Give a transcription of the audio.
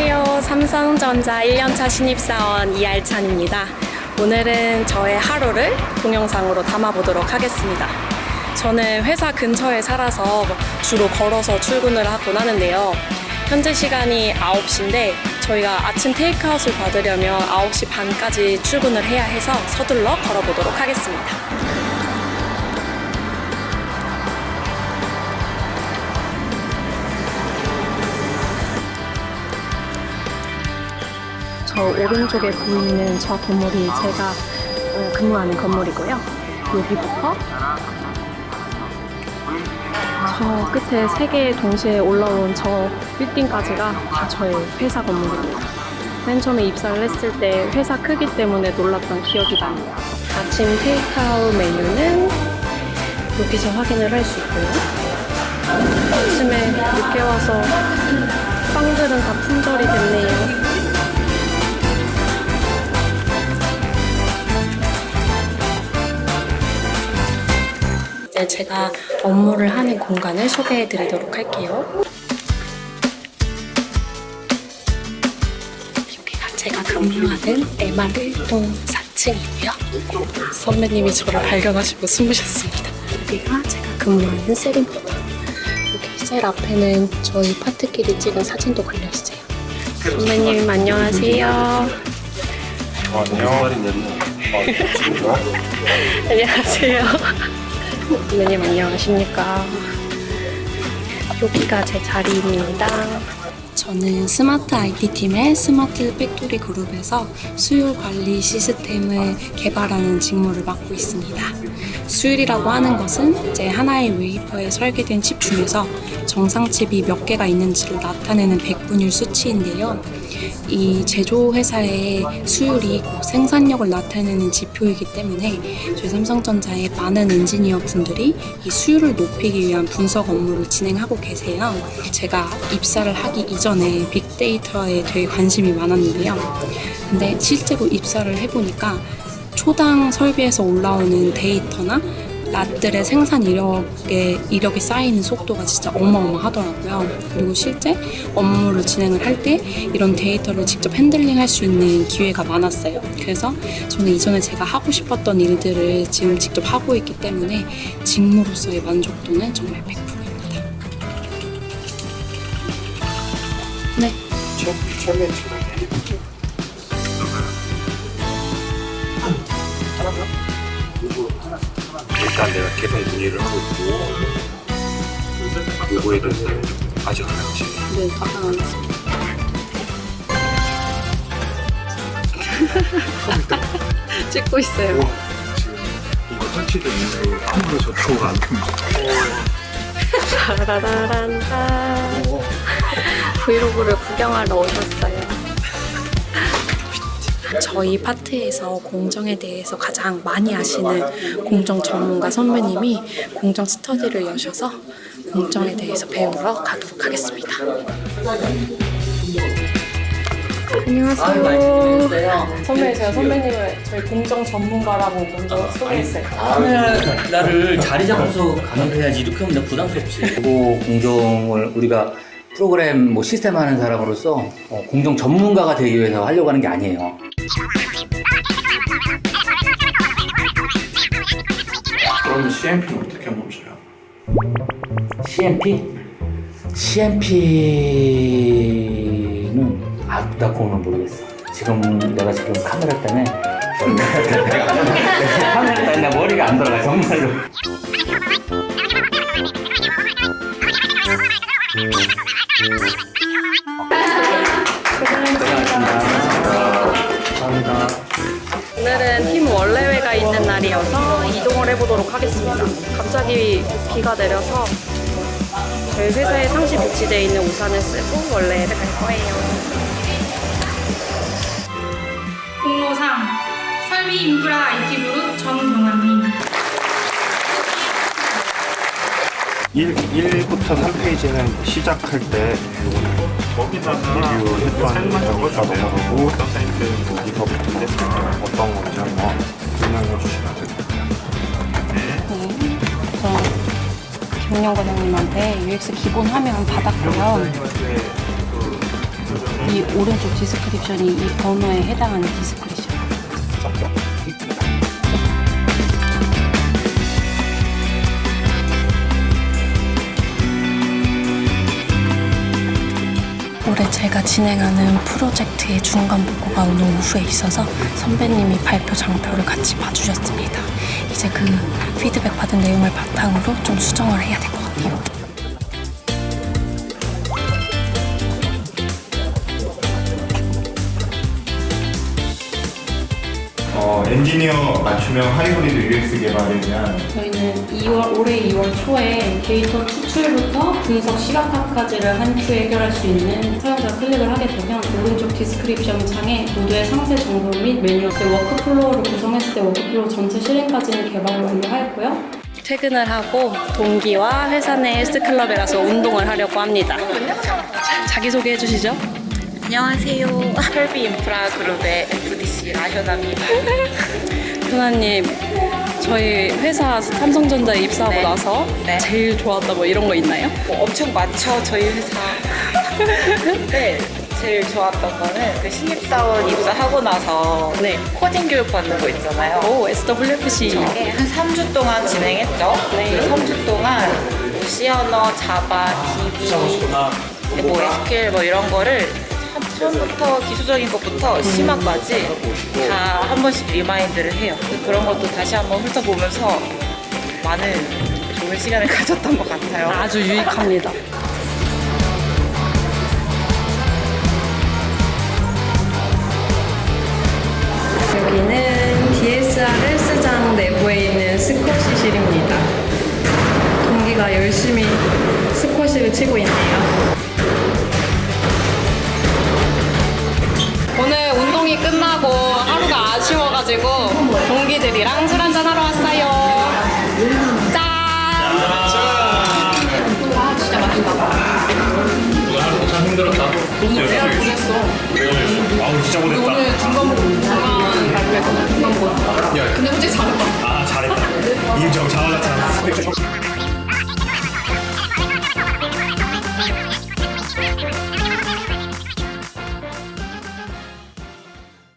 안녕하세요. 삼성전자 1년차 신입사원 이알찬입니다. 오늘은 저의 하루를 동영상으로 담아보도록 하겠습니다. 저는 회사 근처에 살아서 주로 걸어서 출근을 하곤 하는데요. 현재 시간이 9시인데 저희가 아침 테이크아웃을 받으려면 9시 반까지 출근을 해야 해서 서둘러 걸어보도록 하겠습니다. 저 오른쪽에 보이는 저 건물이 제가 어, 근무하는 건물이고요. 여기부터 저 끝에 세 개 동시에 올라온 저 빌딩까지가 다 저의 회사 건물입니다. 맨 처음에 입사를 했을 때 회사 크기 때문에 놀랐던 기억이 나네요. 아침 테이크아웃 메뉴는 여기서 확인을 할 수 있고요. 아침에 늦게 와서 빵들은 다 품절이 됐네요. 이제 제가 업무를 하는 공간을 소개해 드리도록 할게요. 여기가 제가 근무하는 MR1동 4층이고요. 선배님이 저를 발견하시고 숨으셨습니다. 여기가 제가 근무하는 셀입니다. 여기 셀 앞에는 저희 파트끼리 찍은 사진도 걸려있어요. 선배님 안녕하세요. 안녕. 안녕하세요. 선배님 안녕하십니까. 여기가 제 자리입니다. 저는 스마트 IT 팀의 스마트 팩토리 그룹에서 수율 관리 시스템을 개발하는 직무를 맡고 있습니다. 수율이라고 하는 것은 이제 하나의 웨이퍼에 설계된 칩 중에서 정상 칩이 몇 개가 있는지를 나타내는 백분율 수치인데요. 이 제조 회사의 수율이 곧 생산력을 나타내는 지표이기 때문에 저희 삼성전자의 많은 엔지니어 분들이 이 수율을 높이기 위한 분석 업무를 진행하고 계세요. 제가 입사를 하기 이전에 빅데이터에 되게 관심이 많았는데요. 근데 실제로 입사를 해보니까 초당 설비에서 올라오는 데이터나 낫들의 생산 이력에 이력이 쌓이는 속도가 진짜 어마어마하더라고요. 그리고 실제 업무를 진행을 할 때 이런 데이터를 직접 핸들링 할 수 있는 기회가 많았어요. 그래서 저는 이전에 제가 하고 싶었던 일들을 지금 직접 하고 있기 때문에 직무로서의 만족도는 정말 100%입니다. 네. 최, 최매치. 일단 내가 계속 문의를 하고 있고 요거에 대해서는 아직 안 했지. 네, 답변 안 했습니다. 찍고 있어요. 지금 이거 설치된 이후로 아무도 저쪽으로 안 듭니다. 라라란다. 브이로그를 구경하러 오셨어요. 저희 파트에서 공정에 대해서 가장 많이 아시는 공정 전문가 선배님이 공정 스터디를 여셔서 공정에 대해서 배우러 가도록 하겠습니다. 안녕하세요. 선배, 제가 선배님을 저희 공정 전문가라고 먼저 소개했어요. 나는 나를 자리 잡아서 가면 해야지 이렇게 하면 나 부담스럽지. 그리고 공정을 우리가 프로그램 뭐 시스템 하는 사람으로서 어, 공정 전문가가 되기 위해서 하려고 하는 게 아니에요. 그러면 CMP는 어떻게 멈춰요? CMP? CMP는 아, 나 그거는 모르겠어. 지금 내가 지금 카메라 때문에 카메라 때문에 머리가 안 돌아가 정말로. 하겠습니다. 갑자기 비가 내려서 저희 회사에 상시 배치되어 있는 우산을 쓰고 원래회를 갈 거예요. 공로상 설비 인프라 IT 그룹 정경아님 1, 1부터 3페이지는 시작할 때 리뷰했던 적을 넘어가고 여기서부터 어떤 건지 한번 설명해 주시면 됩니다. 김영 과장님한테 UX 기본 화면 받았고요. 이 오른쪽 디스크립션이 이 번호에 해당하는 디스크립션. 올해 제가 진행하는 프로젝트의 중간 보고가 오늘 오후에 있어서 선배님이 발표 장표를 같이 봐주셨습니다. 이제 그 피드백 받은 내용을 바탕으로 좀 수정을 해야 될 것 같아요. 엔지니어 맞춤형 하이브리드 UX 개발에 대한 저희는 2월 올해 2월 초에 데이터 추출부터 분석 시각화까지를 한 큐에 해결할 수 있는 사용자 클릭을 하게 되면 오른쪽 디스크립션 창에 노드의 상세 정보 및 메뉴 그 워크플로우를 구성했을 때 워크플로우 전체 실행까지는 개발을 완료하였고요. 퇴근을 하고 동기와 회사 내 헬스클럽에 가서 운동을 하려고 합니다. 자기소개 해주시죠. 안녕하세요. 펄비 인프라 그룹의 FDC 라현아입니다. 현아님, 저희 회사 삼성전자에 입사하고 네. 나서 네. 제일 좋았다 뭐 이런 거 있나요? 뭐 엄청 많죠, 저희 회사. 네, 제일 좋았던 거는 그 신입사원 입사하고 나서 네. 코딩 교육 받는 거 있잖아요. 오, SWFC. 이게 한 3주 동안 진행했죠. 네. 그 3주 동안 뭐 C 언어, 자바, DB, 뭐 SQL 뭐 이런 거를 처음부터 기술적인 것부터 심화까지 다 한 번씩 리마인드를 해요. 그런 것도 다시 한번 훑어보면서 많은 좋은 시간을 가졌던 것 같아요. 아주 유익합니다. 여기는 DSR 헬스장 내부에 있는 스쿼시실입니다. 동기가 열심히 스쿼시를 치고 있네요. 아쉬워가지고 동기들이랑 술 한잔 하러 왔어요. 짠! 아, 진짜 맛있다. 내가 보냈어. 아우 진짜 못했다. 오늘 중간 중간